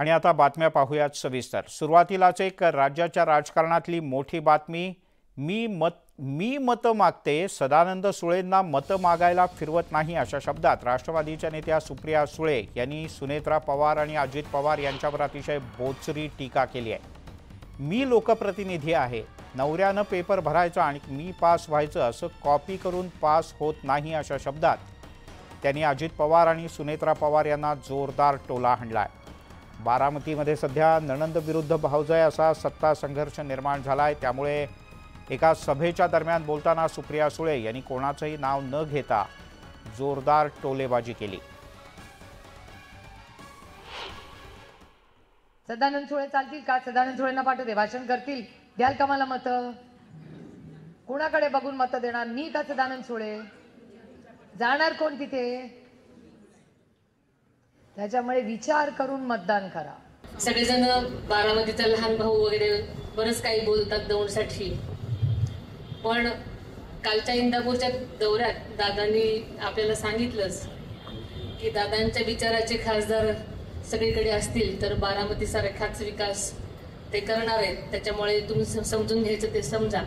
आणि आता बातम्या पाहूयात सविस्तर. सुरुवातीलाच एक राज्याच्या राजकारणातली मोठी बातमी मी मत मी मतं मागते सदानंद सुळेंना मतं मागायला फिरवत नाही अशा शब्दात राष्ट्रवादीच्या नेत्या सुप्रिया सुळे यांनी सुनेत्रा पवार आणि अजित पवार यांच्यावर अतिशय बोचरी टीका केली आहे. मी लोकप्रतिनिधी आहे. नवऱ्यानं पेपर भरायचा आणि मी पास व्हायचं असं कॉपी करून पास होत नाही अशा शब्दात त्यांनी अजित पवार आणि सुनेत्रा पवार यांना जोरदार टोला हाणलाय. बारामतीमध्ये सध्या नणंद विरुद्ध भाऊजय असा सत्ता संघर्ष निर्माण झालाय. त्यामुळे एका सभेच्या दरम्यान बोलताना सुप्रिया सुळे यांनी कोणाचंही नाव न घेता जोरदार टोलेबाजी केली. सदानंद सुळे चालतील का? सदानंद सुळेंना पाठवते. भाषण करतील. द्याल का मला मत? कुणाकडे बघून मत देणार? मी का सदानंद सुळे? जाणार कोण तिथे? त्याच्यामुळे विचार करून मतदान करा. सगळेजण बारामतीचा लहान भाऊ वगैरे बरंच काही बोलतात दौडसाठी. पण कालच्या इंदापूरच्या दौऱ्यात दादांनी आपल्याला सांगितलंच की दादांच्या विचाराचे खासदार सगळीकडे असतील तर बारामती सारखाच विकास ते करणार आहेत. त्याच्यामुळे तुम्ही समजून घ्यायचं ते समजा.